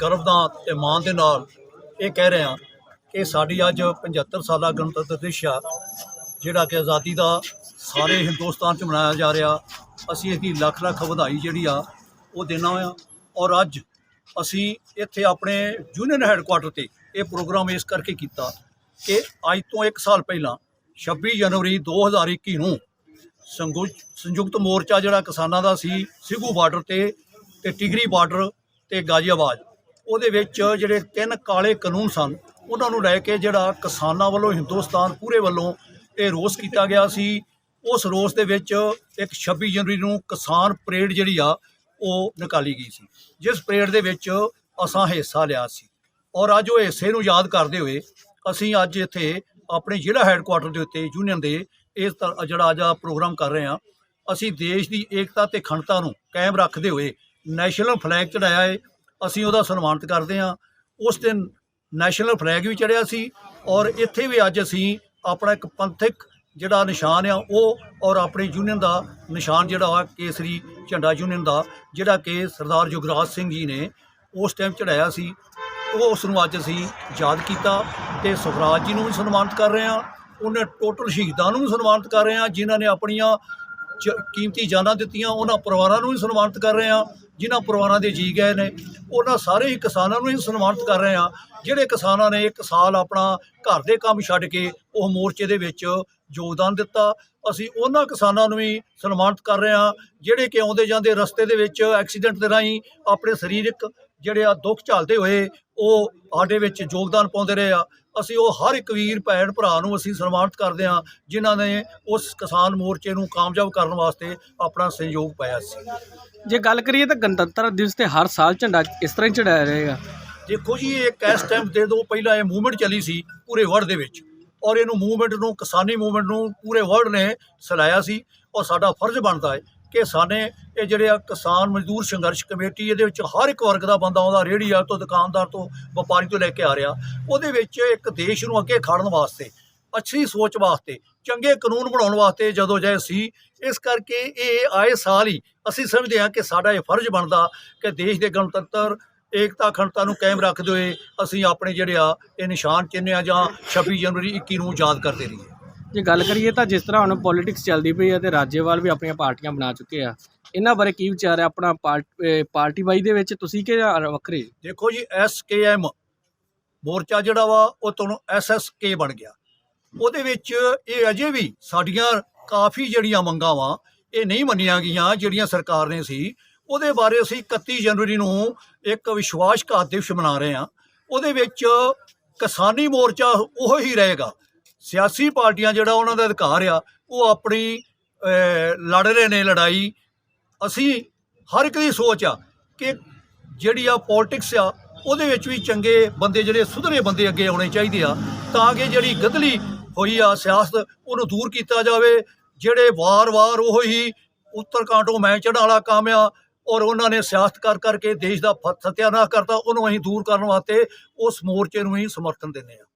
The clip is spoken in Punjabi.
ਗਰਵ ਦਾ ਤੇ ਮਾਣ ਦੇ ਨਾਲ ਇਹ ਕਹਿ ਰਹੇ ਹਾਂ ਕਿ ਸਾਡੀ ਅੱਜ 75 ਸਾਲਾ ਗਣਤੰਤਰ ਦਿਵਸ ਆ, ਜਿਹੜਾ ਕਿ ਆਜ਼ਾਦੀ ਦਾ ਸਾਰੇ ਹਿੰਦੁਸਤਾਨ 'ਚ ਮਨਾਇਆ ਜਾ ਰਿਹਾ। ਅਸੀਂ ਇਹਦੀ ਲੱਖ ਲੱਖ ਵਧਾਈ ਜਿਹੜੀ ਆ, ਉਹ ਦੇਣਾ ਆ। ਔਰ ਅੱਜ ਅਸੀਂ ਇੱਥੇ ਆਪਣੇ ਯੂਨੀਅਨ ਹੈੱਡਕੁਆਟਰ ਤੇ ਇਹ ਪ੍ਰੋਗਰਾਮ ਇਸ ਕਰਕੇ ਕੀਤਾ ਕਿ ਅੱਜ ਤੋਂ 1 ਸਾਲ ਪਹਿਲਾਂ 26 ਜਨਵਰੀ 2021 ਨੂੰ ਸੰਗੁ- ਸੰਯੁਕਤ ਮੋਰਚਾ ਜਿਹੜਾ ਕਿਸਾਨਾਂ ਦਾ ਸੀ, ਸਿੱਗੂ ਬਾਰਡਰ ਤੇ ਤੇ ਟਿਗਰੀ ਬਾਰਡਰ ਤੇ ਗਾਜ਼ੀਆਬਾਦ ਉਹਦੇ ਵਿੱਚ ਜਿਹੜੇ ਤਿੰਨ ਕਾਲੇ ਕਾਨੂੰਨ ਸਨ, ਉਹਨਾਂ ਨੂੰ ਲੈ ਕੇ ਜਿਹੜਾ ਕਿਸਾਨਾਂ ਵੱਲੋਂ, ਹਿੰਦੁਸਤਾਨ ਪੂਰੇ ਵੱਲੋਂ ਇਹ ਰੋਸ ਕੀਤਾ ਗਿਆ ਸੀ। ਉਸ ਰੋਸ ਦੇ ਵਿੱਚ ਇੱਕ 26 ਜਨਵਰੀ ਨੂੰ ਕਿਸਾਨ ਪਰੇਡ ਜਿਹੜੀ ਆ, ਉਹ ਨਿਕਾਲੀ ਗਈ ਸੀ। ਜਿਸ ਪਰੇਡ ਦੇ ਵਿੱਚ ਅਸਾਂ ਹਿੱਸਾ ਲਿਆ ਸੀ। ਔਰ ਅੱਜ ਉਹ ਹਿੱਸੇ ਨੂੰ ਯਾਦ ਕਰਦੇ ਹੋਏ ਅਸੀਂ ਅੱਜ ਇੱਥੇ ਆਪਣੇ ਜ਼ਿਲ੍ਹਾ ਹੈੱਡਕੁਆਟਰ ਦੇ ਉੱਤੇ ਯੂਨੀਅਨ ਦੇ ਇਸ ਤ- ਜਿਹੜਾ ਅੱਜ ਆ ਪ੍ਰੋਗਰਾਮ ਕਰ ਰਹੇ ਹਾਂ। ਅਸੀਂ ਦੇਸ਼ ਦੀ ਏਕਤਾ ਤੇ ਅਖੰਡਤਾ ਨੂੰ ਕਾਇਮ ਰੱਖਦੇ ਹੋਏ ਨੈਸ਼ਨਲ ਫਲੈਗ ਚੜਾਇਆ ਹੈ ਅਸੀਂ ਉਹਦਾ ਸਨਮਾਨਿਤ ਕਰਦੇ ਹਾਂ। ਉਸ ਦਿਨ ਨੈਸ਼ਨਲ ਫਲੈਗ ਵੀ ਚੜਿਆ ਸੀ ਔਰ ਇੱਥੇ ਵੀ ਅੱਜ ਅਸੀਂ ਆਪਣਾ ਇੱਕ ਪੰਥਕ ਜਿਹੜਾ ਨਿਸ਼ਾਨ ਆ, ਉਹ ਔਰ ਆਪਣੀ ਯੂਨੀਅਨ ਦਾ ਨਿਸ਼ਾਨ ਜਿਹੜਾ ਆ ਕੇਸਰੀ ਝੰਡਾ ਯੂਨੀਅਨ ਦਾ, ਜਿਹੜਾ ਕਿ ਸਰਦਾਰ ਜੁਗਰਾਜ ਸਿੰਘ ਜੀ ਨੇ ਉਸ ਟਾਈਮ ਚੜਾਇਆ ਸੀ। ਉਹ ਉਸ ਨੂੰ ਅੱਜ ਅਸੀਂ ਯਾਦ ਕੀਤਾ ਤੇ ਸੁਖਰਾਜ ਜੀ ਨੂੰ ਵੀ ਸਨਮਾਨਿਤ ਕਰ ਰਹੇ ਹਾਂ। ਉਹਨੇ ਟੋਟਲ ਸ਼ਹੀਦਾਂ ਨੂੰ ਵੀ ਸਨਮਾਨਿਤ ਕਰ ਰਹੇ ਹਾਂ, ਜਿਨ੍ਹਾਂ ਨੇ ਆਪਣੀਆਂ ਕੀਮਤੀ ਜਾਨਾਂ ਦਿੱਤੀਆਂ, ਉਹਨਾਂ ਪਰਿਵਾਰਾਂ ਨੂੰ ਵੀ ਸਨਮਾਨਿਤ ਕਰ ਰਹੇ ਹਾਂ, ਜਿਨ੍ਹਾਂ ਪਰਿਵਾਰਾਂ ਦੇ ਜੀ ਗਏ ਨੇ, ਉਹਨਾਂ ਸਾਰੇ ਹੀ ਕਿਸਾਨਾਂ ਨੂੰ ਹੀ ਸਨਮਾਨਿਤ ਕਰ ਰਹੇ ਹਾਂ, ਜਿਹੜੇ ਕਿਸਾਨਾਂ ਨੇ ਇੱਕ ਸਾਲ ਆਪਣਾ ਘਰ ਦੇ ਕੰਮ ਛੱਡ ਕੇ ਉਹ ਮੋਰਚੇ ਦੇ ਵਿੱਚ ਯੋਗਦਾਨ ਦਿੱਤਾ, ਅਸੀਂ ਉਹਨਾਂ ਕਿਸਾਨਾਂ ਨੂੰ ਵੀ ਸਨਮਾਨਿਤ ਕਰ ਰਹੇ ਹਾਂ, ਜਿਹੜੇ ਕਿ ਆਉਂਦੇ ਜਾਂਦੇ ਰਸਤੇ ਦੇ ਵਿੱਚ ਐਕਸੀਡੈਂਟ ਦੇ ਰਾਹੀਂ ਆਪਣੇ ਸਰੀਰਕ ਜਿਹੜੇ ਆ ਦੁੱਖ ਝੱਲਦੇ ਹੋਏ ਉਹ ਸਾਡੇ ਵਿੱਚ ਯੋਗਦਾਨ ਪਾਉਂਦੇ ਰਹੇ ਆ ਅਸੀਂ ਉਹ ਹਰ ਇੱਕ ਵੀਰ ਭੈਣ ਭਰਾ ਨੂੰ ਅਸੀਂ ਸਨਮਾਨਿਤ ਕਰਦੇ ਹਾਂ ਜਿਨ੍ਹਾਂ ਨੇ ਉਸ ਕਿਸਾਨ ਮੋਰਚੇ ਨੂੰ ਕਾਮਯਾਬ ਕਰਨ ਵਾਸਤੇ ਆਪਣਾ ਸਹਿਯੋਗ ਪਾਇਆ ਸੀ। ਜੇ ਗੱਲ ਕਰੀਏ ਤਾਂ ਗਣਤੰਤਰ ਦਿਵਸ ਤੇ ਹਰ ਸਾਲ ਝੰਡਾ ਇਸ ਤਰ੍ਹਾਂ ਹੀ ਚੜਾਇਆ ਰਹੇਗਾ। ਦੇਖੋ ਜੀ ਇਹ ਇਸ ਟਾਈਮ ਦੇ ਦੋ ਪਹਿਲਾਂ ਇਹ ਮੂਵਮੈਂਟ ਚੱਲੀ ਸੀ ਪੂਰੇ ਵਰਲਡ ਦੇ ਵਿੱਚ ਔਰ ਇਹਨੂੰ ਮੂਵਮੈਂਟ ਨੂੰ ਕਿਸਾਨੀ ਮੂਵਮੈਂਟ ਨੂੰ ਪੂਰੇ ਵਰਲਡ ਨੇ ਸਲਾਇਆ ਸੀ ਔਰ ਸਾਡਾ ਫਰਜ਼ ਬਣਦਾ ਹੈ ਕਿ ਸਾਨੇ ਇਹ ਜਿਹੜੇ ਆ ਕਿਸਾਨ ਮਜ਼ਦੂਰ ਸੰਘਰਸ਼ ਕਮੇਟੀ, ਇਹਦੇ ਵਿੱਚ ਹਰ ਇੱਕ ਵਰਗ ਦਾ ਬੰਦਾ ਆਉਂਦਾ ਰੇਹੜੀ ਵਾਲੇ ਤੋਂ, ਦੁਕਾਨਦਾਰ ਤੋਂ, ਵਪਾਰੀ ਤੋਂ ਲੈ ਕੇ ਆ ਰਿਹਾ। ਉਹਦੇ ਵਿੱਚ ਇੱਕ ਦੇਸ਼ ਨੂੰ ਅੱਗੇ ਖੜਨ ਵਾਸਤੇ, ਅੱਛੀ ਸੋਚ ਵਾਸਤੇ, ਚੰਗੇ ਕਾਨੂੰਨ ਬਣਾਉਣ ਵਾਸਤੇ ਜਦੋਂ ਜੈ ਸੀ ਇਸ ਕਰਕੇ ਇਹ ਆਏ ਸਾਲ ਹੀ ਅਸੀਂ ਸਮਝਦੇ ਹਾਂ ਕਿ ਸਾਡਾ ਇਹ ਫਰਜ਼ ਬਣਦਾ ਕਿ ਦੇਸ਼ ਦੇ ਗਣਤੰਤਰ, ਏਕਤਾ, ਅਖੰਡਤਾ ਨੂੰ ਕਾਇਮ ਰੱਖਦੇ ਹੋਏ ਅਸੀਂ ਆਪਣੇ ਜਿਹੜੇ ਆ ਇਹ ਨਿਸ਼ਾਨ ਚਿੰਨ੍ਹ ਆ ਜਾਂ 26 ਜਨਵਰੀ 21 ਨੂੰ ਯਾਦ ਕਰਦੇ ਰਹੀਏ। ਜੇ ਗੱਲ ਕਰੀਏ ਤਾਂ ਜਿਸ ਤਰ੍ਹਾਂ ਹੁਣ ਪੋਲਿਟਿਕਸ ਚੱਲਦੀ ਪਈ ਹੈ ਤੇ ਰਾਜੇਵਾਲ ਵੀ ਆਪਣੀਆਂ ਪਾਰਟੀਆਂ ਬਣਾ ਚੁੱਕੇ ਆ, ਇਹਨਾਂ ਬਾਰੇ ਕੀ ਵਿਚਾਰ ਹੈ ਆਪਣਾ ਪਾਰਟ- ਅਹ ਪਾਰਟੀ ਬਾਈ ਦੇ ਵਿੱਚ, ਤੁਸੀਂ ਕਿ ਵੱਖਰੇ? ਦੇਖੋ ਜੀ ਐਸਕੇਐਮ ਮੋਰਚਾ ਜਿਹੜਾ ਵਾ, ਉਹ ਤੁਹਾਨੂੰ ਐਸਐਸਕੇ ਬਣ ਗਿਆ। ਉਹਦੇ ਵਿੱਚ ਇਹ ਅਜੇ ਵੀ ਸਾਡੀਆਂ ਕਾਫੀ ਜਿਹੜੀਆਂ ਮੰਗਾਂ ਵਾ, ਇਹ ਨਹੀਂ ਮੰਨੀਆਂ ਗਈਆਂ, ਜਿਹੜੀਆਂ ਸਰਕਾਰ ਨੇ ਸੀ। ਉਹਦੇ ਬਾਰੇ ਅਸੀਂ 31 ਜਨਵਰੀ ਨੂੰ ਇੱਕ ਵਿਸ਼ਵਾਸਘਾਤ ਦਿਵਸ ਮਨਾ ਰਹੇ ਹਾਂ। ਉਹਦੇ ਵਿੱਚ ਕਿਸਾਨੀ ਮੋਰਚਾ ਉਹ ਹੀ ਰਹੇਗਾ। ਸਿਆਸੀ ਪਾਰਟੀਆਂ ਜਿਹੜਾ ਉਹਨਾਂ ਦਾ ਅਧਿਕਾਰ ਆ, ਉਹ ਆਪਣੀ ਲੜ ਰਹੇ ਨੇ ਲੜਾਈ। ਅਸੀਂ ਹਰ ਇੱਕ ਦੀ ਸੋਚ ਆ ਕਿ ਜਿਹੜੀ ਆ ਪੋਲਿਟਿਕਸ ਆ, ਉਹਦੇ ਵਿੱਚ ਵੀ ਚੰਗੇ ਬੰਦੇ ਜਿਹੜੇ ਸੁਧਰੇ ਬੰਦੇ ਅੱਗੇ ਆਉਣੇ ਚਾਹੀਦੇ ਆ, ਤਾਂ ਕਿ ਜਿਹੜੀ ਗਦਲੀ ਹੋਈ ਆ ਸਿਆਸਤ, ਉਹਨੂੰ ਦੂਰ ਕੀਤਾ ਜਾਵੇ। ਜਿਹੜੇ ਵਾਰ-ਵਾਰ ਉਹ ਹੀ ਉੱਤਰਕਾਂਟੋਂ ਮੈਂ ਚੜ੍ਹਨ ਵਾਲਾ ਕੰਮ ਆ, ਔਰ ਉਹਨਾਂ ਨੇ ਸਿਆਸਤ ਕਰ ਕਰਕੇ ਦੇਸ਼ ਦਾ ਫ- ਸਤਿਆਨਾਸ਼ ਕਰਤਾ, ਉਹਨੂੰ ਅਸੀਂ ਦੂਰ ਕਰਨ ਵਾਸਤੇ ਉਸ ਮੋਰਚੇ ਨੂੰ ਹੀ ਸਮਰਥਨ ਦਿੰਦੇ ਆ।